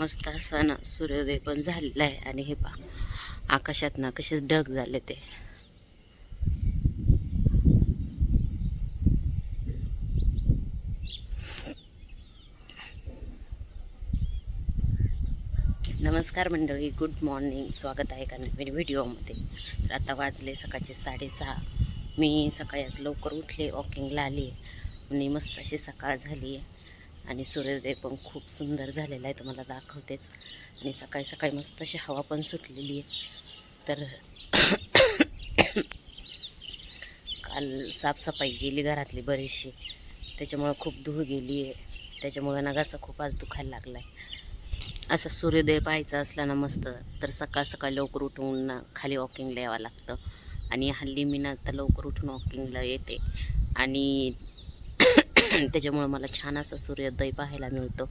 मस्त असा ना सूर्योदय पण झालेला आहे आणि हे पा आकाशात ना कसेच ढग झाले ते. नमस्कार मंडळी गुड मॉर्निंग. स्वागत आहे का नवीन व्हिडिओमध्ये? तर आता वाजले सकाळचे साडेसहा. मी सकाळी आज लवकर उठले वॉकिंगला आली. आणि मस्त अशी सकाळ झाली. आहे आणि सूर्योदय पण खूप सुंदर झालेला आहे तुम्हाला दाखवतेच. आणि सकाळी सकाळी मस्त अशी हवा पण सुटलेली आहे. तर काल साफसफाई गेली घरातली बरीचशी. त्याच्यामुळं खूप धूळ गेली आहे. त्याच्यामुळं नगाचा खूप आज दुखायला लागला आहे असं सूर्योदय पाहायचा असला ना मस्त तर सकाळ सकाळ लवकर उठून ना खाली वॉकिंगला यावं लागतं. आणि हल्ली मी ना आता लवकर उठून वॉकिंगला येते. आणि त्याच्यामुळं मला छान असा सूर्योदय पाहायला मिळतो.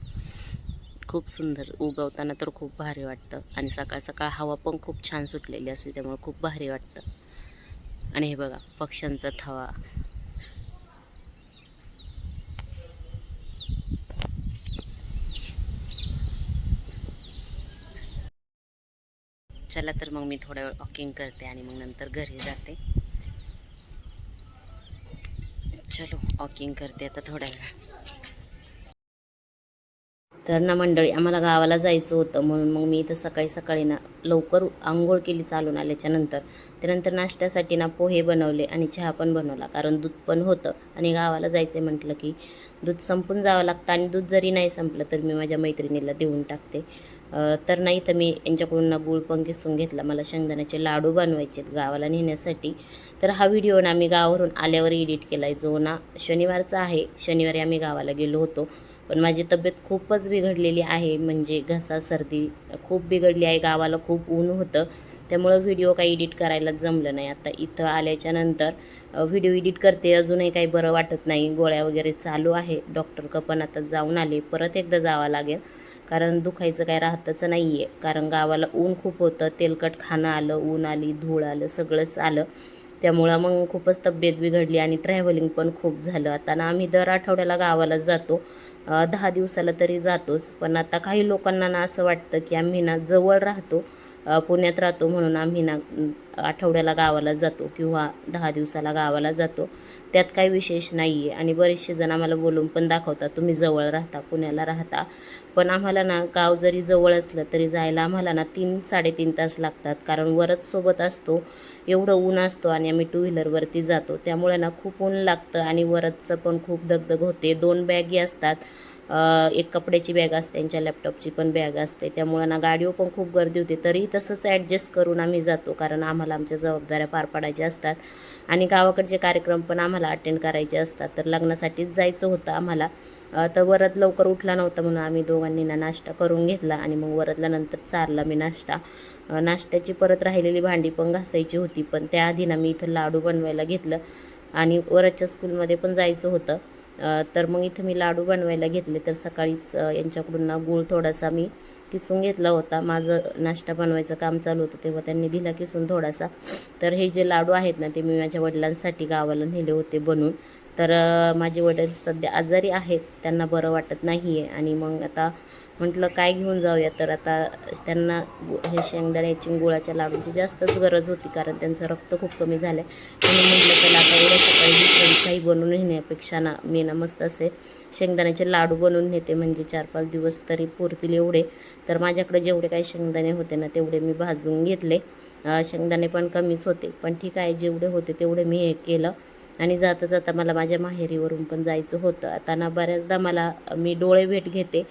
खूप सुंदर. उगवताना तर खूप भारी वाटतं. आणि सकाळ सकाळ हवा पण खूप छान सुटलेली असते त्यामुळे खूप भारी वाटतं. आणि हे बघा पक्ष्यांचा थवा. चला तर मग मी थोडा वेळ वॉकिंग करते आणि मग नंतर घरी जाते. चलो वॉकिंग करते आता थोड्या वेळ तर ना मंडळी आम्हाला गावाला जायचं होतं म्हणून मग मी इथं सकाळी सकाळी ना लवकर आंघोळ केली चालून आल्याच्यानंतर. त्यानंतर नाश्त्यासाठी ना पोहे बनवले आणि चहा पण बनवला कारण दूध पण होतं. आणि गावाला जायचं म्हटलं की दूध संपून जावं लागतं आणि दूध जरी नाही संपलं तर मी माझ्या मैत्रिणीला देऊन टाकते. तर नाही तर मी यांच्याकडून ना गूळ पण किसून घेतला. मला शेंगदाण्याचे लाडू बनवायचे आहेत गावाला नेण्यासाठी. तर हा व्हिडिओ ना मी गावावरून आल्यावर एडिट केला आहे जो ना शनिवारचा आहे. शनिवारी आम्ही गावाला गेलो होतो. पण माझी तब्येत खूपच बिघडलेली आहे. म्हणजे घसा सर्दी खूप बिघडली आहे. गावाला खूप ऊन होतं. त्यामुळं व्हिडिओ काही एडिट करायला जमलं नाही. आता इथं आल्याच्यानंतर व्हिडिओ एडिट करते. अजूनही काही बरं वाटत नाही. गोळ्या वगैरे चालू आहे. डॉक्टर पण आता जाऊन आले. परत एकदा जावं लागेल. कारण दुखायचं काय राहतच नाही आहे कारण गावाला ऊन खूप होतं तेलकट खाणं आलं ऊन आली धूळ आलं सगळंच आलं. त्यामुळं मग खूपच तब्येत बिघडली आणि ट्रॅव्हलिंग पण खूप झालं. आता ना आम्ही दर आठवड्याला गावाला जातो. दहा दिवसाला तरी जातोच. पण आता काही लोकांना ना असं वाटतं की आम्ही ना जवळ राहतो. पुण्यात राहतो म्हणून आम्ही ना आठवड्याला गावाला जातो किंवा दहा दिवसाला गावाला जातो. त्यात काही विशेष नाही आहे आणि बरेचसे जण आम्हाला बोलून पण दाखवतात तुम्ही जवळ राहता पुण्याला राहता. पण आम्हाला ना गाव जरी जवळ असलं तरी जायला आम्हाला ना तीन साडेतीन तास लागतात. कारण वरच सोबत असतो एवढं ऊन असतो आणि आम्ही टू व्हीलरवरती जातो. त्यामुळे ना खूप ऊन लागतं आणि वरचं पण खूप दगदग होते. दोन बॅगी असतात एक कपड्याची बॅग असते त्यांच्या लॅपटॉपची पण बॅग असते. त्यामुळं ना गाडीवर पण खूप गर्दी होते. तरी तसंच ॲडजस्ट करून आम्ही जातो. कारण आम्हाला आमच्या जबाबदाऱ्या पार पाडायच्या असतात. आणि गावाकडचे कार्यक्रम पण आम्हाला अटेंड करायचे असतात तर लग्नासाठीच जायचं होतं आम्हाला. तर वरद लवकर उठला नव्हता म्हणून आम्ही दोघांनी ना नाश्ता करून घेतला आणि मग वरदला नंतर चारला मी नाश्ता. नाश्त्याची परत राहिलेली भांडी पण घासायची होती. पण त्याआधी ना मी इथं लाडू बनवायला घेतलं. आणि वरदच्या स्कूलमध्ये पण जायचं होतं. तर मग इथं मी लाडू बनवायला घेतले. तर सकाळीच यांच्याकडून ना गूळ थोडासा मी किसून घेतला होता. माझं नाश्ता बनवायचं काम चालू होतं तेव्हा त्यांनी दिला किसून थोडासा. तर हे जे लाडू आहेत ना ते मी माझ्या वडिलांसाठी गावाला नेले होते बनवून तर माझे वडील सध्या आजारी आहेत त्यांना बरं वाटत नाही आहे आणि मग आता म्हटलं काय घेऊन जाऊया? तर आता त्यांना हे शेंगदाण्याची गुळाच्या लाडूची जास्तच गरज होती कारण त्यांचं रक्त खूप कमी झालं आहे म्हणून म्हटलं त्याला आता एवढ्या सकाळी काही बनवून नेण्यापेक्षा ना मी ना मस्त असे शेंगदाण्याचे लाडू बनवून नेते म्हणजे चार पाच दिवस तरी पुरतील एवढे. तर माझ्याकडे जेवढे काही शेंगदाणे होते ना तेवढे मी भाजून घेतले. शेंगदाणे पण कमीच होते पण ठीक आहे जेवढे होते तेवढे मी हे केलं. आणि जाता जाता मला माझ्या माहेरीवरून पण जायचं होतं. आता ना बऱ्याचदा मला मी डोळे भेट घेते.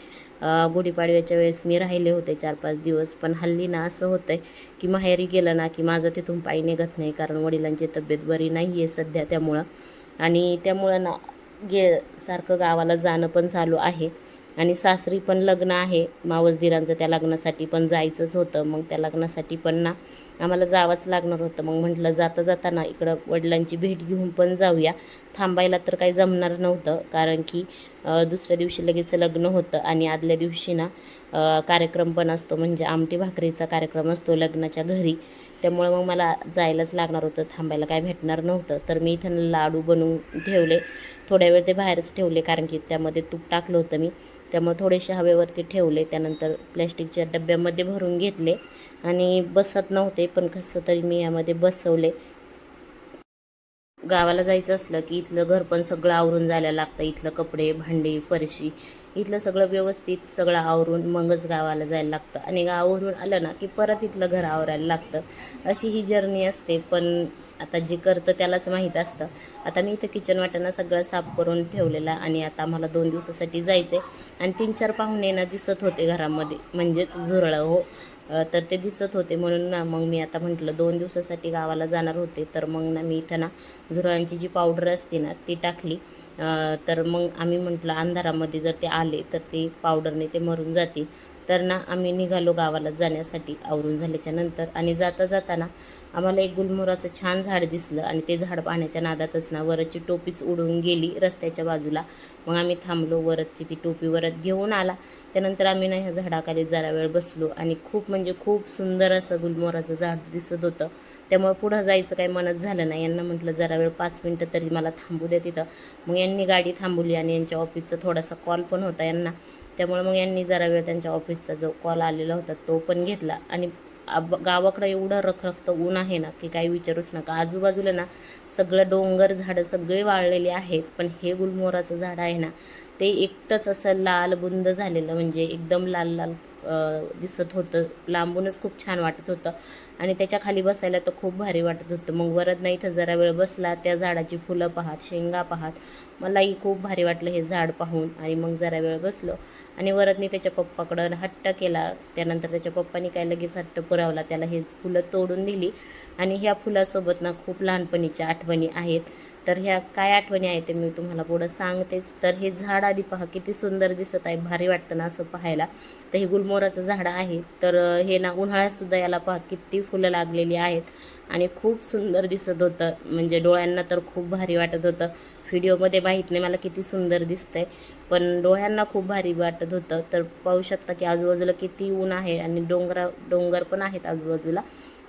गुढीपाडव्याच्या वेळेस मी राहिले होते चार पाच दिवस पण हल्ली ना असं होतं आहे की माहेरी गेलं ना की माझं तिथून पाय निघत नाही कारण वडिलांची तब्येत बरी नाही आहे सध्या त्यामुळं. आणि त्यामुळं ना गे सारखं गावाला जाणं पण चालू आहे. आणि सासरी पण लग्न आहे. मावसदिरांचं त्या लग्नासाठी पण जायचंच होतं. मग त्या लग्नासाठी पण ना आम्हाला जावंच लागणार होतं. मग म्हटलं जाता जाताना इकडं वडिलांची भेट घेऊन पण जाऊया. थांबायला तर काही जमणार नव्हतं कारण की दुसऱ्या दिवशी लगेच लग्न होतं आणि आदल्या दिवशी ना कार्यक्रम पण असतो. म्हणजे आमटी भाकरीचा कार्यक्रम असतो लग्नाच्या घरी. त्यामुळे मग मला जायलाच लागणार होतं. थांबायला काय भेटणार नव्हतं. तर मी इथं लाडू बनवून ठेवले. थोड्या वेळ ते बाहेरच ठेवले कारण की त्यामध्ये तूप टाकलं होतं मी. त्यामुळे थोडेसे हवेवरती ठेवले. त्यानंतर प्लॅस्टिकच्या डब्यामध्ये भरून घेतले. आणि बसत नव्हते पण कसं तरी मी यामध्ये बसवले. गावाला जायचं असलं की इथलं घर पण सगळं आवरून जायला लागतं. इथलं कपडे भांडी फरशी इथलं सगळं व्यवस्थित सगळं आवरून मगच गावाला जायला लागतं. आणि गावावरून आलं ना की परत इथलं घर आवरायला लागतं. अशी ही जर्नी असते. पण आता जे करतं त्यालाच माहीत असतं. आता मी इथं किचन वाट्यानं सगळं साफ करून ठेवलेला आणि आता आम्हाला दोन दिवसासाठी जायचं आहे आणि तीन चार पाहुणे ना दिसत होते घरामध्ये. म्हणजेच झुरळं हो. तर ते दिसत होते. म्हणून ना मग मी आता म्हटलं दोन दिवसासाठी गावाला जाणार होते. तर मग ना मी इथं ना झुरळांची जी पावडर असते ना ती टाकली. तर मग आम्ही म्हटलं अंधारामध्ये जर ते आले तर ते पावडरने ते मरून जातील. तर ना आम्ही निघालो गावाला जाण्यासाठी आवरून झाल्याच्यानंतर आणि जाता जाताना आम्हाला एक गुलमोराचं छान झाड दिसलं आणि ते झाड पाहण्याच्या नादातच ना वरची टोपीच उडून गेली रस्त्याच्या बाजूला. मग आम्ही थांबलो वरदची ती टोपी वरत घेऊन आला. त्यानंतर आम्ही ना ह्या झाडाखाली जरा वेळ बसलो आणि खूप म्हणजे खूप सुंदर असं गुलमोराचं झाड दिसत होतं. त्यामुळे पुढं जायचं काही मनात झालं नाही. यांना म्हटलं जरा वेळ पाच मिनटं तरी मला थांबू द्या तिथं. मग यांनी गाडी थांबवली आणि यांच्या ऑफिसचा थोडासा कॉल पण होता यांना. त्यामुळे मग यांनी जरा वेळ त्यांच्या ऑफिसचा जो कॉल आलेला होता तो पण घेतला. आणि गावाकडं एवढं रखरखत ऊन आहे ना की काही विचारूच नका. आजूबाजूला ना सगळं डोंगर झाडं सगळे वाळलेले आहेत पण हे गुलमोहराचं झाड आहे ना ते एकटंच असं लाल बुंद झालेलं म्हणजे एकदम लाल लाल दिसत होतं. लांबूनच खूप छान वाटत होतं. आणि त्याच्याखाली बसायला तर खूप भारी वाटत होतं. मग वरद नाही इथं जरा वेळ बसला त्या झाडाची फुलं पाहत शेंगा पाहत. मलाही खूप भारी वाटलं हे झाड पाहून. आणि मग जरा वेळ बसलो. आणि वरदने त्याच्या पप्पाकडं हट्ट केला. त्यानंतर त्याच्या पप्पानी काय लगेच हट्ट पुरवला. त्याला हे फुलं तोडून दिली. आणि ह्या फुलासोबत ना खूप लहानपणीच्या आठवणी आहेत. तर ह्या काय आठवणी आहेत ते मी तुम्हाला पुढं सांगतेच. तर हे झाड आधी पहा किती सुंदर दिसत आहे भारी वाटतं ना असं पाहायला. तर हे गुलमोहराचं झाड आहे. तर हे ना उन्हाळ्यातसुद्धा याला पहा किती फुलं लागलेली आहेत. आणि खूप सुंदर दिसत होतं. म्हणजे डोळ्यांना तर खूप भारी वाटत होतं. व्हिडिओमध्ये माहीत नाही मला किती सुंदर दिसतंय पण डोळ्यांना खूप भारी वाटत होतं. तर पाहू शकता की आजूबाजूला किती ऊन आहे आणि डोंगरा डोंगर पण आहेत आजूबाजूला.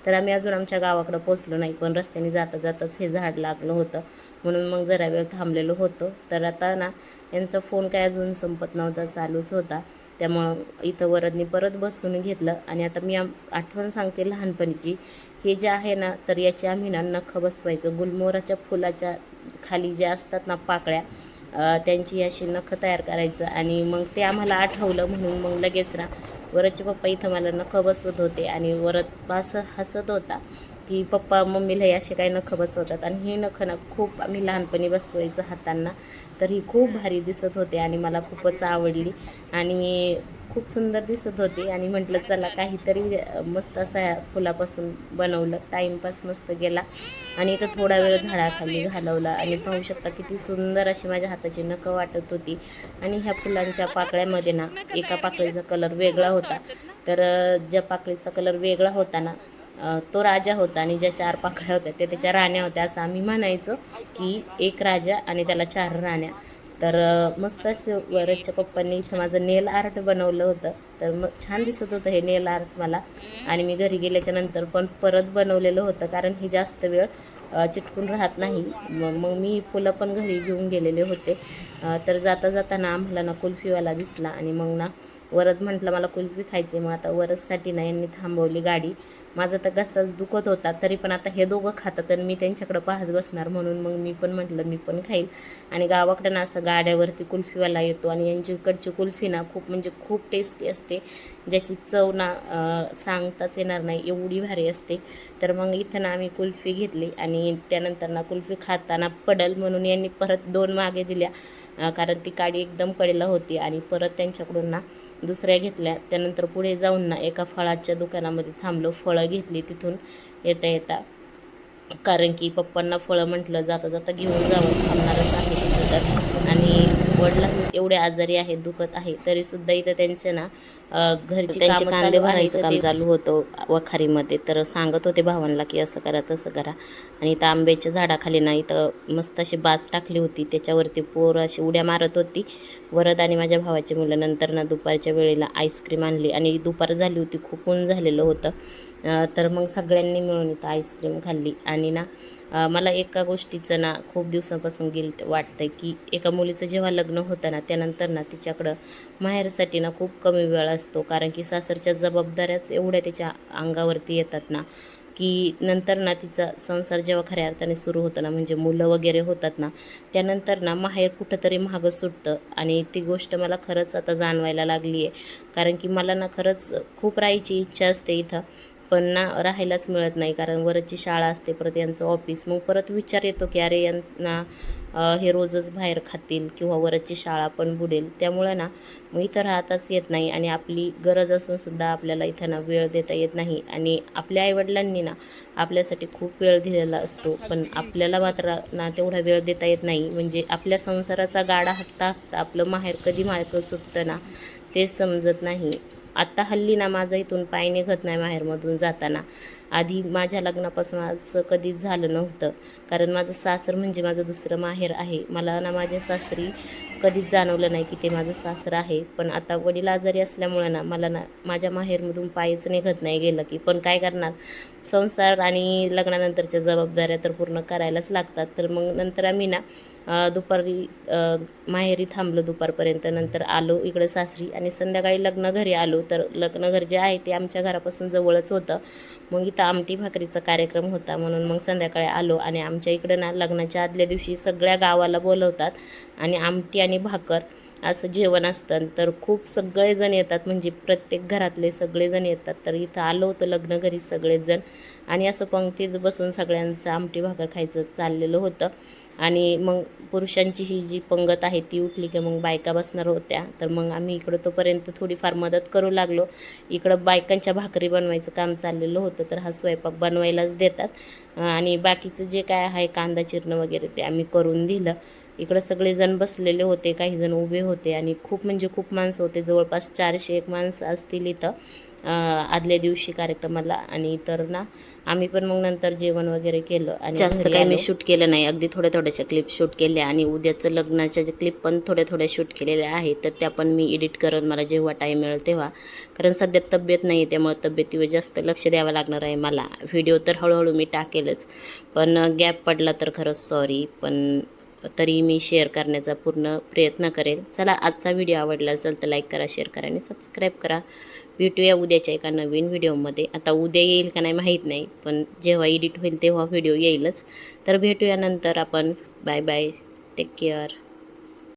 तर आम्ही अजून आमच्या गावाकडं पोचलो नाही पण रस्त्याने जाता जाताच हे झाड लागलं होतं. म्हणून मग जरा वेळ थांबलेलो होतो. तर आता ना यांचा फोन काय अजून संपत नव्हता चालूच होता. त्यामुळं इथं वरदनी परत बसून घेतलं. आणि आता मी आम- आठवण सांगते लहानपणीची. हे जे आहे ना तर याची आम्ही ना नखं बसवायचं. गुलमोहराच्या फुलाच्या खाली ज्या असतात ना पाकळ्या त्यांची अशी नखं तयार करायचं आणि मग ते आम्हाला आठवलं म्हणून मग लगेच ना वरदचे पप्पा इथं मला नखं बसवत होते आणि वरद असं हसत होता. की पप्पा मम्मीला हे असे काही नखं बसवतात. आणि ही नखं ना खूप आम्ही लहानपणी बसवायचं हातांना. तर ही खूप भारी दिसत होते आणि मला खूपच आवडली. आणि खूप सुंदर दिसत होती. आणि म्हटलं चला काहीतरी मस्त असं ह्या फुलापासून बनवलं. टाईमपास मस्त गेला. आणि इथं थोडा वेळ झाडाखाली घालवला. आणि पाहू शकता किती सुंदर अशी माझ्या हाताची नखं वाटत होती. आणि ह्या फुलांच्या पाकळ्यामध्ये ना एका पाकळीचा कलर वेगळा होता. तर ज्या पाकळीचा कलर वेगळा होता ना तो राजा होता आणि ज्या चार पाकळ्या होत्या त्या त्याच्या राण्या होत्या असं आम्ही म्हणायचो की एक राजा आणि त्याला चार राण्या. तर मस्त असं वरच्या पप्पांनी इथं माझं नेल आर्ट बनवलं होतं. तर मग छान दिसत होतं हे नेल आर्ट मला. आणि मी घरी गेल्याच्यानंतर पण परत बनवलेलं होतं कारण हे जास्त वेळ चिटकून राहत नाही. मग मग मी फुलं पण घरी घेऊन गेलेले होते. तर जाता जाताना आम्हाला ना कुल्फीवाला दिसला आणि मग ना वरद म्हटलं मला कुल्फी खायची मग आता वरदसाठी ना यांनी थांबवली गाडी. माझा तर घसाच दुखत होता तरी पण आता हे दोघं खातात आणि मी त्यांच्याकडं पाहत बसणार म्हणून मग मी पण म्हटलं मी पण खाईल आणि गावाकडं ना असं गाड्यावरती कुल्फीवाला येतो आणि यांच्याकडची कुल्फी ना खूप म्हणजे खूप टेस्टी असते. ज्याची चव ना सांगताच येणार नाही एवढी भारी असते. तर मग इथं ना आम्ही कुल्फी घेतली आणि त्यानंतर ना कुल्फी खाताना पडल म्हणून यांनी परत दोन मागे दिल्या. कारण ती काडी एकदम कडेला होती आणि परत त्यांच्याकडून ना दुसऱ्या घेतल्या. त्यानंतर पुढे जाऊन ना एका फळाच्या दुकानामध्ये थांबलो. फळं घेतली तिथून येता येता. कारण की पप्पांना फळं म्हटलं जाता जाता घेऊन जावं थांबणारच आहे तिथं तर. आणि वडला एवढे आजारी आहेत दुखत आहे तरीसुद्धा इथं त्यांचे ना घरची त्यांचे कांदे भरायचं तर काम चालू होतं वखारीमध्ये. तर सांगत होते भावांना की असं करा तसं करा. आणि इथं आंब्याच्या झाडाखाली ना इथं मस्त अशी बाज टाकली होती. त्याच्यावरती पोर अशी उड्या मारत होती. वरद आणि माझ्या भावाची मुलं नंतर ना दुपारच्या वेळेला आईस्क्रीम आणली. आणि दुपार झाली होती खूप ऊन झालेलं होतं. तर मग सगळ्यांनी मिळून इथं आईस्क्रीम खाल्ली. आणि ना मला एका गोष्टीचं ना खूप दिवसापासून गिल्ट वाटतं की एका मुलीचं जेव्हा लग्न होतं ना त्यानंतर ना तिच्याकडं माहेरसाठी ना खूप कमी वेळ असतो. कारण की सासरच्या जबाबदाऱ्याच एवढ्या तिच्या अंगावरती येतात ना की नंतर ना तिचा संसार जेव्हा खऱ्या अर्थाने सुरू होतो ना म्हणजे मुलं वगैरे होतात ना त्यानंतर ना माहेर कुठंतरी महागं सुटतं. आणि ती गोष्ट मला खरंच आता जाणवायला लागली आहे कारण की मला ना खरंच खूप राहायची इच्छा असते इथं. पण ना राहायलाच मिळत नाही कारण वरची शाळा असते परत यांचं ऑफिस मग परत विचार येतो की अरे यांना हे रोजच बाहेर खातील किंवा वरची शाळा पण बुडेल. त्यामुळं ना मग इथं राहताच येत नाही आणि आपली गरज असून सुद्धा आपल्याला इथं ना वेळ देता येत नाही. आणि आपल्या आईवडिलांनी ना आपल्यासाठी खूप वेळ दिलेला असतो पण आपल्याला मात्र ना तेवढा वेळ देता येत नाही. म्हणजे आपल्या संसाराचा गाडा हाकता आपलं माहेर कधी मार्ग सुटतं ना ते समजत नाही. आत्ता हल्ली ना माझा इथून पाय निघत नाही माहेरमधून जाताना. आधी माझ्या लग्नापासून असं कधीच झालं नव्हतं. कारण माझं सासर म्हणजे माझं दुसरं माहेर आहे. मला ना माझ्या सासरी कधीच जाणवलं नाही की ते माझं सासर आहे. पण आता वडील आजारी असल्यामुळं ना मला ना माझ्या माहेरमधून पायच निघत नाही गेलं की पण काय करणार? संसार आणि लग्नानंतरच्या जबाबदाऱ्या तर पूर्ण करायलाच लागतात. तर मग नंतर आम्ही ना दुपारी माहेरी थांबलो दुपारपर्यंत. नंतर आलो इकडं सासरी आणि संध्याकाळी लग्न घरी आलो. तर लग्न घर जे आहे ते आमच्या घरापासून जवळच होतं. मग इथं आमटी भाकरीचा कार्यक्रम होता म्हणून मग संध्याकाळी आलो आणि आमच्या इकडं ना लग्नाच्या आदल्या दिवशी सगळ्या गावाला बोलवतात आणि आमटी आणि भाकर असं जेवण असतं. तर खूप सगळेजण येतात म्हणजे प्रत्येक घरातले सगळेजण येतात. तर इथं आलो होतं लग्न घरी सगळेजण आणि असं पंक्तीत बसून सगळ्यांचं आमटी भाकर खायचं चाललेलं होतं. आणि मग पुरुषांची ही जी पंगत आहे ती उठली की मग बायका बसणार होत्या. तर मग आम्ही इकडं तोपर्यंत थोडीफार मदत करू लागलो. इकडं बायकांच्या भाकरी बनवायचं काम चाललेलं होतं तर हा स्वयंपाक बनवायलाच देतात. आणि बाकीचं जे काय आहे कांदा चिरणं वगैरे ते आम्ही करून दिलं. इकडं सगळेजण बसलेले होते काही जण उभे होते. आणि खूप म्हणजे खूप माणसं होते. जवळपास चारशे एक माणसं असतील इथं. आदल्या दिवशी कार्यक्रमाला आणि तर ना आम्ही पण मग नंतर जेवण वगैरे केलं आणि जास्त काही मी शूट केलं नाही. अगदी थोड्या थोड्याशा क्लिप शूट केल्या आणि उद्याचं लग्नाच्या जे क्लिप पण थोड्या थोड्या शूट केलेल्या आहेत तर त्या पण मी एडिट करत मला जेव्हा टाईम मिळेल तेव्हा. कारण सध्या तब्येत नाही आहे त्यामुळे तब्येतीवर जास्त लक्ष द्यावं लागणार आहे मला. व्हिडिओ तर हळूहळू मी टाकेलच. पण गॅप पडला तर खरंच सॉरी पण तरी मी शेअर करण्याचा पूर्ण प्रयत्न करेल. चला आजचा व्हिडिओ आवडला असेल तर लाईक करा शेअर करा आणि सबस्क्राईब करा. भेटूया उद्याच्या एका नवीन व्हिडिओमध्ये आता उद्या येईल का नाही माहीत नाही पण जेव्हा एडिट होईल तेव्हा व्हिडिओ येईलच. तर भेटूया नंतर आपण. Bye bye take care